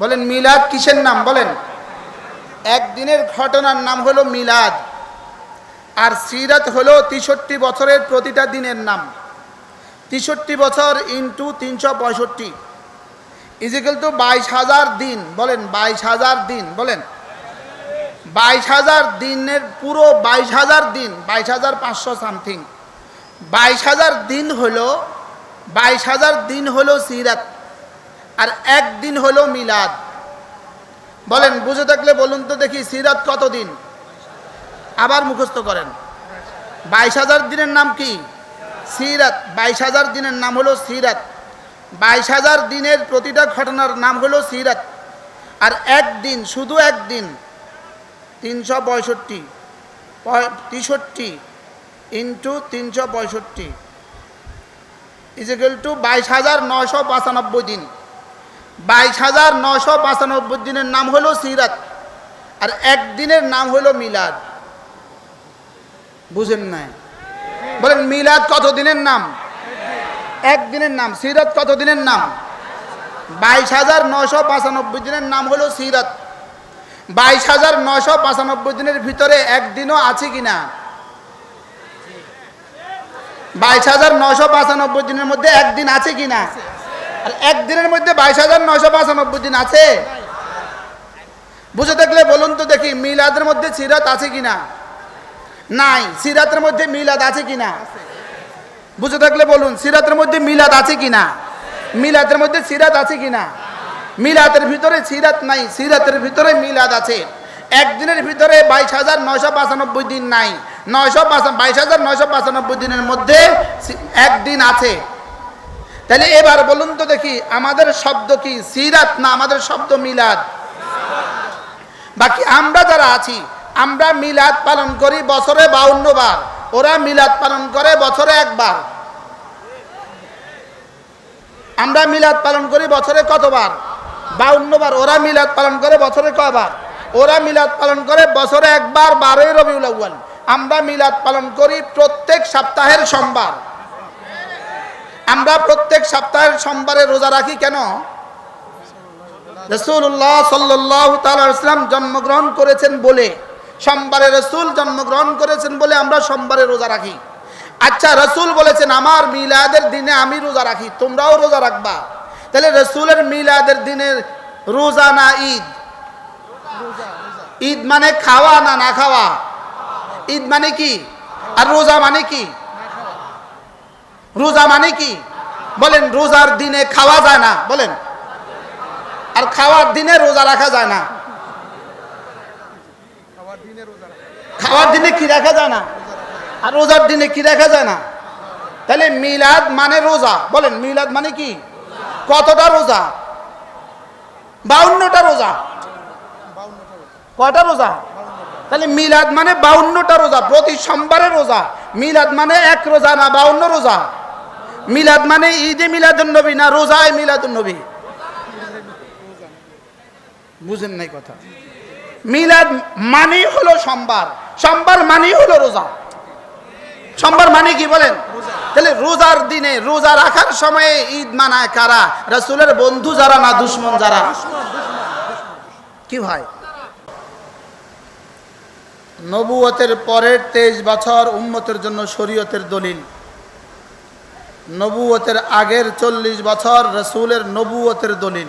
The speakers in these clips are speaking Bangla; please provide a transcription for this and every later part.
বলেন, মিলাদ কিসের নাম? বলেন, একদিনের ঘটনার নাম হলো মিলাদ, আর সিরাত হলো তেষট্টি বছরের প্রতিটা দিনের নাম। তেষট্টি বছর ইন্টু তিনশো পঁয়ষট্টি। ইজিক্যাল টু বাইশ হাজার দিন, বলেন, বাইশ হাজার দিন, বলেন। বাইশ হাজার দিনের, পুরো বাইশ হাজার দিন, বাইশ হাজার পাঁচশো সামথিং। বাইশ হাজার দিন হলো, বাইশ হাজার দিন হলো সিরাত। আর একদিন হলো মিলাদ। বলেন, বুঝে থাকলে বলুন তো দেখি সিরাত কত দিন আবার মুখস্থ করেন। বাইশ হাজার দিনের নাম কি? সিরাত। বাইশ হাজার দিনের নাম হলো সিরাত। বাইশ হাজার দিনের প্রতিটা ঘটনার নাম হলো সিরাত। আর একদিন, শুধু একদিন, তিনশো পঁয়ষট্টি তেষট্টি ইন্টু তিনশো পঁয়ষট্টি, ইজিক্যাল টু বাইশ হাজার নশো পঁচানব্বই দিন। বাইশ হাজার নশো পঁচানব্বই দিনের নাম হলো সিরাত, আর একদিনের নাম হলো মিলাদ। বুঝেন নাই? বলেন, মিলাদ কত দিনের নাম? একদিনের নাম। সিরাত কত দিনের নাম? বাইশ হাজার নশো পঁচানব্বই দিনের নাম হলো সিরাত। বাইশ হাজার নশো পঁচানব্বই দিনের ভিতরে একদিনও আছে কিনা বাইশ হাজার নশো পঁচানব্বই দিনের মধ্যে একদিন আছে কিনা একদিনের মধ্যে বাইশ হাজার নয়শো পঁচানব্বই দিন আছে। বুঝে দেখলে বলুন তো দেখি, মিলাদের মধ্যে সিরাত আছে কিনা? নাই, সিরাতের মধ্যে মিলাদ আছে কিনা? বুঝে থাকলে বলুন, সিরাতের মধ্যে মিলাদ আছে কিনা? মিলাদের মধ্যে সিরাত আছে কিনা? মিলাদের ভিতরে সিরাত নাই, সিরাতের ভিতরে মিলাদ আছে। একদিনের ভিতরে বাইশ হাজার নয়শো পঁচানব্বই দিন নাই। নয়শো বাইশ হাজার নয়শো পঁচানব্বই দিনের মধ্যে একদিন আছে। তাহলে এবার বলুন তো দেখি, আমাদের শব্দ কি? সিরাত না আমাদের শব্দ মিলাদ? বাকি আমরা যারা আছি, আমরা মিলাদ পালন করি বছরে বাউন্ন বার। ওরা মিলাদ পালন করে বছরে একবার। আমরা মিলাদ পালন করি বছরে কতবার? বাউন্ন বার। ওরা মিলাদ পালন করে বছরে কবার? ওরা মিলাদ পালন করে বছরে একবার, বারোই রবিউল আমরা মিলাদ পালন করি প্রত্যেক সপ্তাহের সোমবার। আমরা প্রত্যেক সপ্তাহের সোমবারে রোজা রাখি কেন? রসুল্লাহ সাল্লাহ তালাম জন্মগ্রহণ করেছেন বলে, সোমবারে রসুল জন্মগ্রহণ করেছেন বলে আমরা সোমবারে রোজা রাখি। আচ্ছা রসুল বলেছেন, আমার মিলাদের দিনে আমি রোজা রাখি, তোমরাও রোজা রাখবা। তাহলে রসুলের মিলাদের দিনের রোজা না ঈদ? ঈদ মানে খাওয়া না না খাওয়া? ঈদ মানে কি? আর রোজা মানে কি? রোজা মানে কি? বলেন রোজার দিনে খাওয়া যায় না বলেন। আর খাওয়ার দিনে রোজা রাখা যায় না। খাওয়ার দিনে কি রাখা যায় না? আর রোজার দিনে কি রাখা যায় না? তাহলে মিলাদ মানে রোজা বলেন মিলাদ মানে কি? কতটা রোজা। বাউন্নটা রোজা। কটা রোজা? তাহলে মিলাদ মানে বাউন্নটা রোজা প্রতি সোমবারে রোজা। মিলাদ মানে এক রোজা না বাউন্ন রোজা? মিলাদ মানে ঈদে মিলাদুন নবী না রোজায় মিলাদুন নবী? বুঝেন নাই কথা। মিলাদ মানেই হলো সোমবার। সোমবার মানেই হলো রোজা। সোমবার মানে কি বলেন? তাহলে রোজার দিনে রোজা রাখার সময়ে ঈদ মানায় কারা? রাসূলের বন্ধু যারা না দুশ্মন যারা? কি ভাই? নবুয়তের পরের তেইশ বছর উম্মতের জন্য শরীয়তের দলিল। নবুয়তের আগের চল্লিশ বছর রসুলের নবুয়তের দলিল।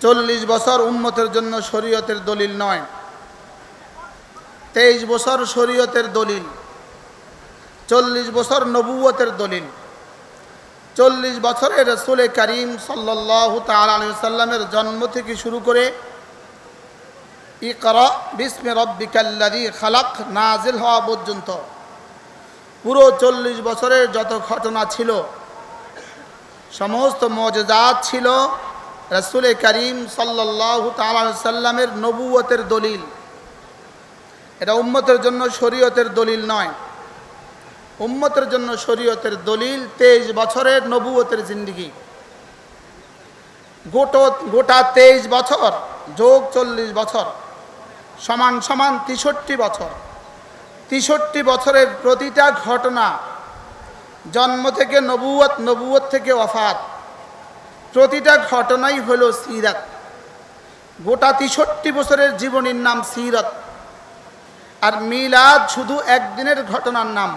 চল্লিশ বছর উম্মতের জন্য শরীয়তের দলিল নয়। তেইশ বছর শরীয়তের দলিল। চল্লিশ বছর নবুয়তের দলিল। চল্লিশ বছরে রসুলে করিম সাল্লাহ তাল্লামের জন্ম থেকে শুরু করে ইকরা বিস্মে রব্বিকাল্লাদি খালাক নাজিল হওয়া পর্যন্ত পুরো চল্লিশ বছরের যত ঘটনা ছিল, সমস্ত মজাত ছিল রসুল করিম সাল্লাহ সাল্লামের নবুয়তের দলিল। এটা উম্মতের জন্য শরীয়তের দলিল নয়। উম্মতের জন্য শরীয়তের দলিল তেইশ বছরের নবুয়তের জিন্দিগি। গোটো, গোটা তেইশ বছর, যোগ চল্লিশ বছর, সমান সমান তেষট্টি বছর। তেষট্টি বছরের প্রতিটা ঘটনা, জন্ম থেকে নবুয়ত নবুয়ত থেকে অফাত প্রতিটা ঘটনাই হলো সিরাত। গোটা তেষট্টি বছরের জীবনীর নাম সিরত। আর মিলাদ শুধু একদিনের ঘটনার নাম।